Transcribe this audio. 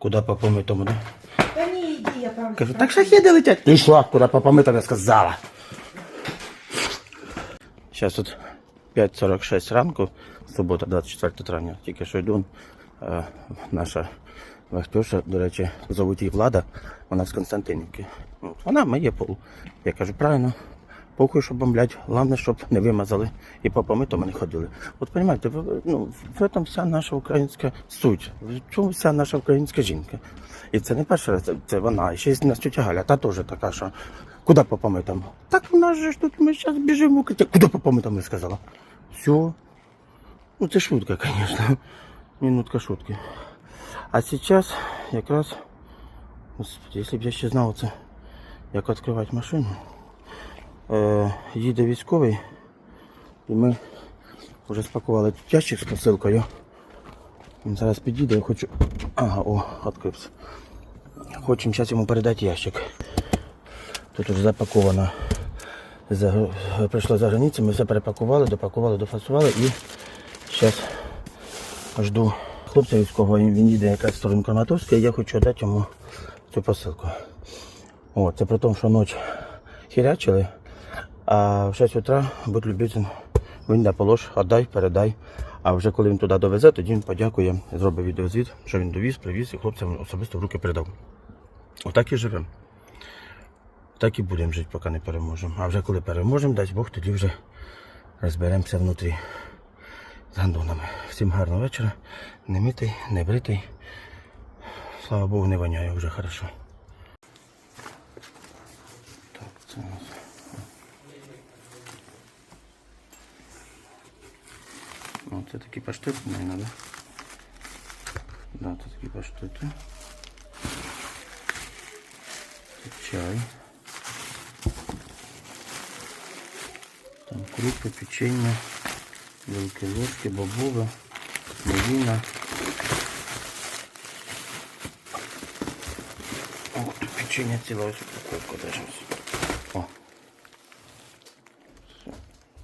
Куди по помитому, да? Та ні, йди, я там. Кажу, так шахеди летять. Ти що, куди по помитому, я сказала. Зараз тут 5.46 ранку, субота, 24 травня. Тільки що йду. Е, наша вахтюша, до речі, зовуть її Влада, вона з Константинівки. Вона миє пол. Я кажу, правильно, похуй, щоб бомблять, головне, щоб не вимазали і по помитому не ходили. От розумієте, в, ну, в цьому вся наша українська суть, в чому вся наша українська жінка. І це не перша раз, це, вона. І ще є у нас Галя, та теж така, що куди по помитому? Так у нас же ж тут ми зараз біжимо. Куди по помитому, сказала. Все. Ну це шутка, звісно. Минутка шутки. А сейчас якраз, господи, якщо б я ще знав це, як відкривати машину. Е, їде військовий, і ми вже спакували ящик з посилкою. Він зараз підійде, я хочу. Ага, о, відкрився. Хочемо зараз йому передати ящик. Тут вже запаковано. За, прийшло за границю, ми все перепакували, допакували, дофасували і зараз жду хлопця військового, він їде якраз в сторону Краматорська, і я хочу дати йому цю посилку. О, це при тому, що ніч хірячили, а в 6 утра будь любитель, він да полож, віддай, передай. А вже коли він туди довезе, тоді він подякує, зробить відеозвіт, що він довіз, привіз і хлопцям особисто в руки передав. Отак і живемо. Так і будемо жити, поки не переможемо. А вже коли переможемо, дасть Бог, тоді вже розберемося внутрі з гандонами. Всім гарного вечора. Не митий, не бритий. Слава Богу, не воняє вже хорошо. Так, це у нас. Це такі паштети, мабуть, да? Да, це такі паштети. Це чай. Там крупи, печення, великі ложки, бобове, малина. Ох, тут печення ціла упаковка даже.